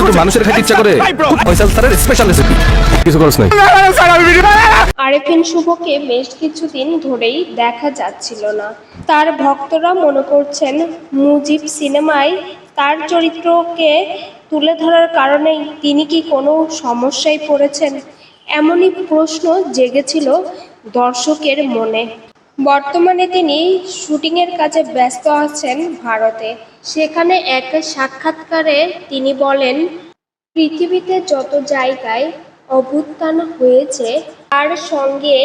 ইউটিউবে মানুষের খাইতে ইচ্ছা করে ফয়সাল স্যারের স্পেশাল রেসিপি কিছু খরচ নাই। আরেফিন শুভকে বেশ কিছুদিন ধরেই দেখা যাচ্ছিল না। তার ভক্তরা মনে করছেন মুজিব সিনেমায় তার চরিত্রকে তুলে ধরার কারণেই তিনি কি কোনো সমস্যায় পড়েছেন? এমনই প্রশ্ন জেগেছিল দর্শকের মনে। বর্তমানে তিনি শুটিংয়ের কাজে ব্যস্ত আছেন ভারতে। সেখানে এক সাক্ষাৎকারে তিনি বলেন, পৃথিবীতে যত জায়গায় অভ্যুত্থান হয়েছে, তার সঙ্গে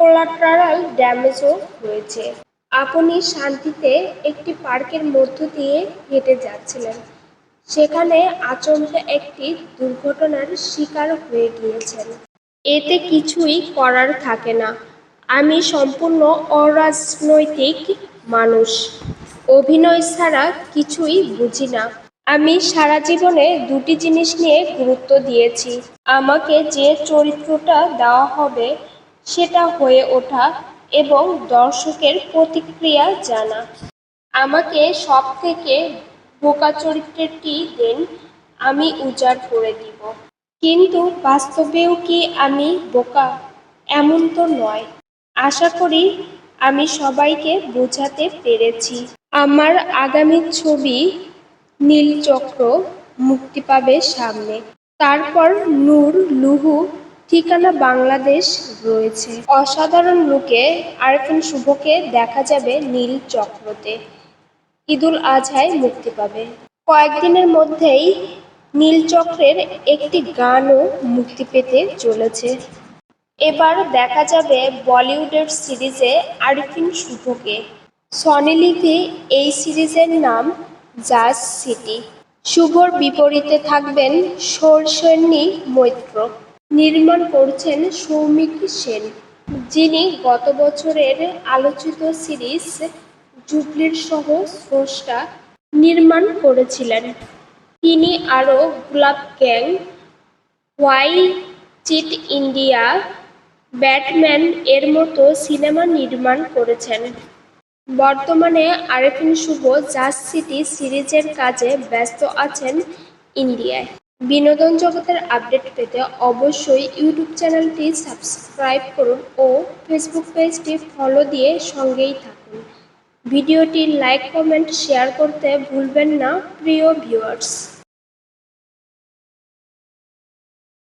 কোলাটারাল ড্যামেজও হয়েছে আপনি শান্তিতে একটি পার্কের মধ্য দিয়ে হেঁটে যাচ্ছিলেন। সেখানে আচমকা একটি দুর্ঘটনার শিকার হয়ে গিয়েছেন। এতে কিছুই করার থাকে না। আমি সম্পূর্ণ অরাজনৈতিক মানুষ। অভিনয় ছাড়া কিছুই বুঝি না। আমি সারা জীবনে দুটি জিনিস নিয়ে গুরুত্ব দিয়েছি। আমাকে যে চরিত্রটা দেওয়া হবে, সেটা হয়ে ওঠা এবং দর্শকের প্রতিক্রিয়া জানা। আমাকে সব থেকে বোকা চরিত্রটি দেন, আমি উজাড় করে দিব। কিন্তু বাস্তবেও কি আমি বোকা? এমন তো নয়। আশা করি আমি সবাইকে বোঝাতে পেরেছি। আমার আগামী ছবি নীলচক্র মুক্তি পাবে সামনে। তারপর নূর, লুহু, ঠিকানা বাংলাদেশ রয়েছে। অসাধারণ লুকে আরফিন শুভকে দেখা যাবে নীল চক্রতে ঈদুল আজহায় মুক্তি পাবে। কয়েকদিনের মধ্যেই নীলচক্রের একটি গানও মুক্তি পেতে চলেছে। এবার দেখা যাবে বলিউডের সিরিজে আরিফিন শুভকে। সনি লিভি এই সিরিজের নাম জাজ সিটি। শুভর বিপরীতে থাকবেন সৌরসেনী মৈত্র। নির্মাণ করছেন সৌমিক সেন, যিনি গত বছরের আলোচিত সিরিজ জুবলির সহ স্রষ্টা নির্মাণ করেছিলেন। তিনি আরও Gulaab Gang Why Cheat India Batman এর মতো সিনেমা নির্মাণ করেছেন। বর্তমানে আরেফিন শুভ জাজ সিটি সিরিজের কাজে ব্যস্ত আছেন ইন্ডিয়ায়। বিনোদন জগতের আপডেট পেতে অবশ্যই ইউটিউব চ্যানেলটি সাবস্ক্রাইব করুন ও ফেসবুক পেজটি ফলো দিয়ে সঙ্গেই থাকুন। ভিডিওটি লাইক, কমেন্ট, শেয়ার করতে ভুলবেন না, প্রিয় ভিউয়ার্স।